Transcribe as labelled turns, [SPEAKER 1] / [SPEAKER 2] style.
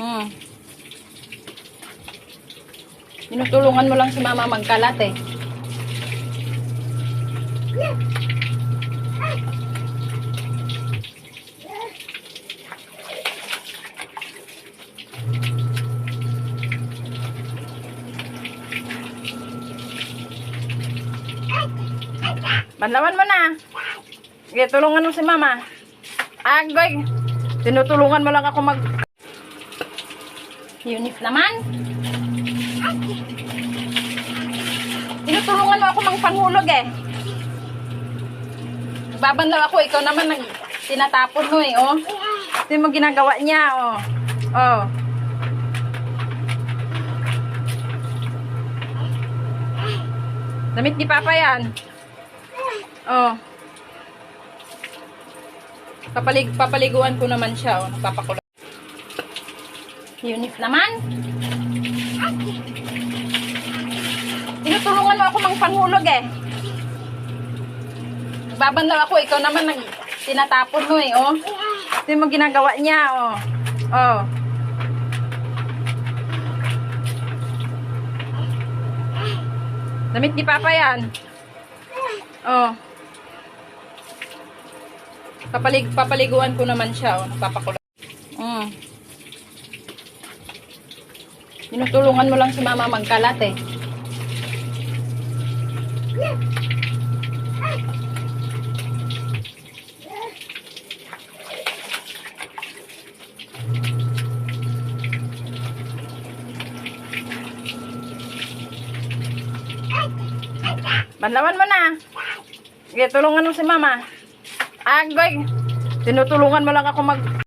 [SPEAKER 1] Mm. Tinutulungan mo lang si mama magkalat eh. Banlawan mo na. Sige, tulungan mo si mama. Agoy. Tinutulungan mo lang ako mag... Unif naman. Tinutulungan mo ako mang panghulog eh. Babanlaw ako, ikaw naman nag tinatapon mo eh, oh. Ito mo ginagawa niya, oh. Oh. Damit ni Papa yan. Oh. Papalig papaliguan ko naman siya, oh. Papakulo. Unif naman. Tinutulungan mo ako mang panghulog eh. Babanlaw ako, ikaw naman nag tinatapon mo eh, oh. Ito mo ginagawa niya, oh. Oh. Damit ni Papa yan. Oh. Papalig papaliguan ko naman siya, oh. Papakulo. Mm. Tinutulungan mo lang si mama magkalat eh. Banlawan mo na. Sige, tulungan mo si mama. Agoy. Tinutulungan mo lang ako mag...